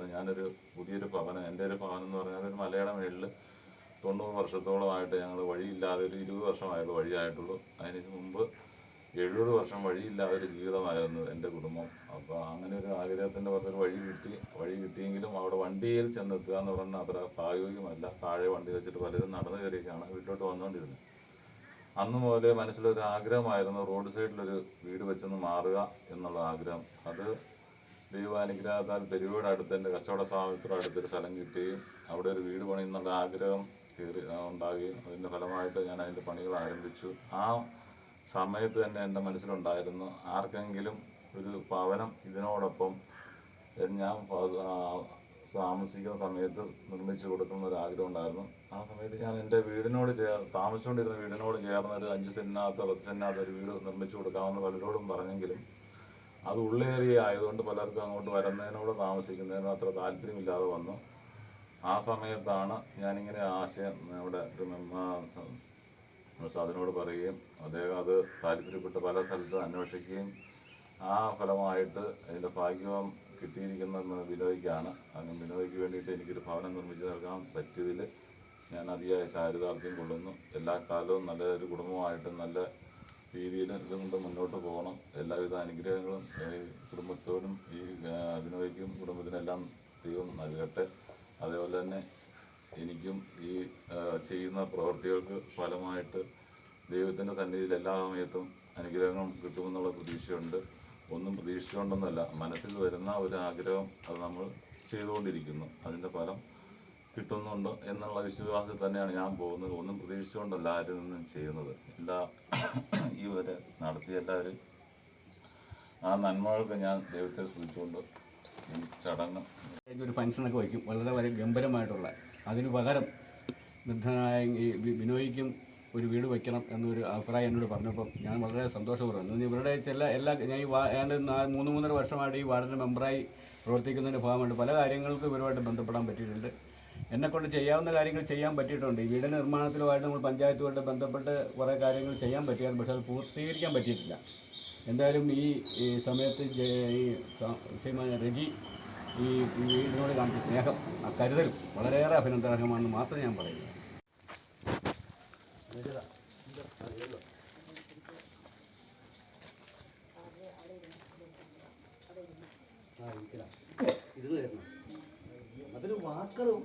ആഗ്രഹമായിരുന്നു ഞാനൊരു പുതിയൊരു ഭവനം എന്റെ ഒരു ഭവനം എന്ന് പറഞ്ഞാൽ ഒരു മലയുടെ മേളിൽ തൊണ്ണൂറ് വർഷത്തോളമായിട്ട് ഞങ്ങൾ വഴിയില്ലാതെ ഒരു ഇരുപത് വർഷമായുള്ളൂ വഴിയായിട്ടുള്ളൂ. അതിന് മുമ്പ് എഴുപത് വർഷം വഴിയില്ലാതെ ഒരു ജീവിതമായിരുന്നു എന്റെ കുടുംബം. അപ്പോൾ അങ്ങനെ ഒരു ആഗ്രഹത്തിന്റെ പുറത്തൊരു വഴി കിട്ടി വഴി കിട്ടിയെങ്കിലും അവിടെ വണ്ടിയിൽ ചെന്നെത്തുക എന്ന് പറഞ്ഞാൽ അത്ര പ്രായോഗികമല്ല. താഴെ വണ്ടി വെച്ചിട്ട് പലരും നടന്നു കയറിയൊക്കെയാണ് വീട്ടിലോട്ട് വന്നുകൊണ്ടിരുന്നത്. അന്ന് മുതലേ മനസ്സിലൊരു ആഗ്രഹമായിരുന്നു റോഡ് സൈഡിലൊരു വീട് വെച്ചൊന്ന് മാറുക എന്നുള്ള ആഗ്രഹം. അത് ദൈവാനുഗ്രഹത്താൽ തെരുവോട് അടുത്ത് തന്നെ കച്ചവട സ്ഥാപനത്തിന് അടുത്തൊരു സ്ഥലം കിട്ടുകയും അവിടെ ഒരു വീട് പണിയുന്നുള്ള ആഗ്രഹം കയറി ഉണ്ടാകുകയും അതിന്റെ ഫലമായിട്ട് ഞാൻ അതിന്റെ പണികൾ ആരംഭിച്ചു. ആ സമയത്ത് തന്നെ എന്റെ മനസ്സിലുണ്ടായിരുന്നു ആർക്കെങ്കിലും ഒരു ഭവനം ഇതിനോടൊപ്പം ഞാൻ താമസിക്കുന്ന സമയത്ത് നിർമ്മിച്ചു കൊടുക്കുന്ന ഒരു ആഗ്രഹം ഉണ്ടായിരുന്നു. ആ സമയത്ത് ഞാൻ എന്റെ വീടിനോട് ചേർ താമസിച്ചുകൊണ്ടിരുന്ന വീടിനോട് ചേർന്ന് ഒരു അഞ്ച് സെന്റിനകത്ത് പത്ത് സെന്റിനകത്ത് ഒരു വീട് നിർമ്മിച്ചു കൊടുക്കാമെന്ന് പലരോടും പറഞ്ഞെങ്കിലും അത് ഉള്ളേറിയ ആയതുകൊണ്ട് പലർക്കും അങ്ങോട്ട് വരുന്നതിനോട് താമസിക്കുന്നതിനോ അത്ര താല്പര്യമില്ലാതെ വന്നു. ആ സമയത്താണ് ഞാനിങ്ങനെ ആശയം ഇവിടെ സാധനോട് പറയുകയും അദ്ദേഹം അത് താല്പര്യപ്പെട്ട് പല സ്ഥലത്ത് അന്വേഷിക്കുകയും ആ ഫലമായിട്ട് അതിന്റെ ഭാഗ്യവും കിട്ടിയിരിക്കുന്ന ബിനോയ്ക്കാണ് അങ്ങനെ ബിനോയ്ക്ക് വേണ്ടിയിട്ട് എനിക്കൊരു ഭവനം നിർമ്മിച്ചു നൽകാൻ പറ്റിയതിൽ ഞാൻ അതിയായ ചാരിതാർത്ഥ്യം കൊള്ളുന്നു. എല്ലാ കാലവും നല്ലൊരു കുടുംബമായിട്ടും നല്ല രീതിയിൽ ഇതുകൊണ്ട് മുന്നോട്ട് പോകണം. എല്ലാവിധ അനുഗ്രഹങ്ങളും കുടുംബത്തോടും ഈ അഭിനവയ്ക്കും കുടുംബത്തിനെല്ലാം ദൈവം നൽകട്ടെ. അതേപോലെ തന്നെ എനിക്കും ഈ ചെയ്യുന്ന പ്രവൃത്തികൾക്ക് ഫലമായിട്ട് ദൈവത്തിന്റെ സന്നിധിയിൽ എല്ലാ സമയത്തും അനുഗ്രഹങ്ങളും കിട്ടുമെന്നുള്ള പ്രതീക്ഷയുണ്ട്. ഒന്നും പ്രതീക്ഷിച്ചുകൊണ്ടൊന്നല്ല മനസ്സിൽ വരുന്ന ഒരു ആഗ്രഹം അത് നമ്മൾ ചെയ്തുകൊണ്ടിരിക്കുന്നു. അതിന്റെ ഫലം കിട്ടുന്നുണ്ട് എന്നുള്ള വിശ്വാസത്തിൽ തന്നെയാണ് ഞാൻ പോകുന്നത്. ഒന്നും പ്രതീക്ഷിച്ചുകൊണ്ടല്ല ആരും ചെയ്യുന്നത്. എല്ലാ എല്ലാവരും. ആ നന്മകൾക്ക് ഞാൻ ദൈവത്തെ സ്തുതിച്ചുകൊണ്ട് ചടങ്ങ് ഒരു ഫങ്ഷനൊക്കെ വയ്ക്കും. വളരെ വളരെ ഗംഭീരമായിട്ടുള്ള അതിന് പകരം വൃദ്ധനായ ഈ ബിനോയിക്കും ഒരു വീട് വയ്ക്കണം എന്നൊരു അഭിപ്രായം എന്നോട് പറഞ്ഞപ്പം ഞാൻ വളരെ സന്തോഷപൂർവം ഇവരുടെ ചില എല്ലാ ഞാൻ ഈ ഏതാണ്ട് മൂന്ന് മൂന്നര വർഷമായിട്ട് ഈ വാർഡിന്റെ മെമ്പറായി പ്രവർത്തിക്കുന്നതിന്റെ ഭാഗമായിട്ട് പല കാര്യങ്ങൾക്കും ഇവരുമായിട്ട് ബന്ധപ്പെടാൻ പറ്റിയിട്ടുണ്ട്. എന്നെക്കൊണ്ട് ചെയ്യാവുന്ന കാര്യങ്ങൾ ചെയ്യാൻ പറ്റിയിട്ടുണ്ട്. ഈ വീട് നിർമ്മാണത്തിലുമായിട്ട് നമ്മൾ പഞ്ചായത്തുമായിട്ട് ബന്ധപ്പെട്ട് കുറേ കാര്യങ്ങൾ ചെയ്യാൻ പറ്റിയായിരുന്നു. പക്ഷേ അത് പൂർത്തീകരിക്കാൻ പറ്റിയിട്ടില്ല. എന്തായാലും ഈ സമയത്ത് ഈ ശ്രീമാൻ രജി ഈ വീടിനോട് കാണിച്ച സ്നേഹം ആ കരുതൽ വളരെയേറെ അഭിനന്ദനാർഹമാണെന്ന് മാത്രം ഞാൻ പറയുന്നു. ഇതിന് അതൊരു വാക്കറും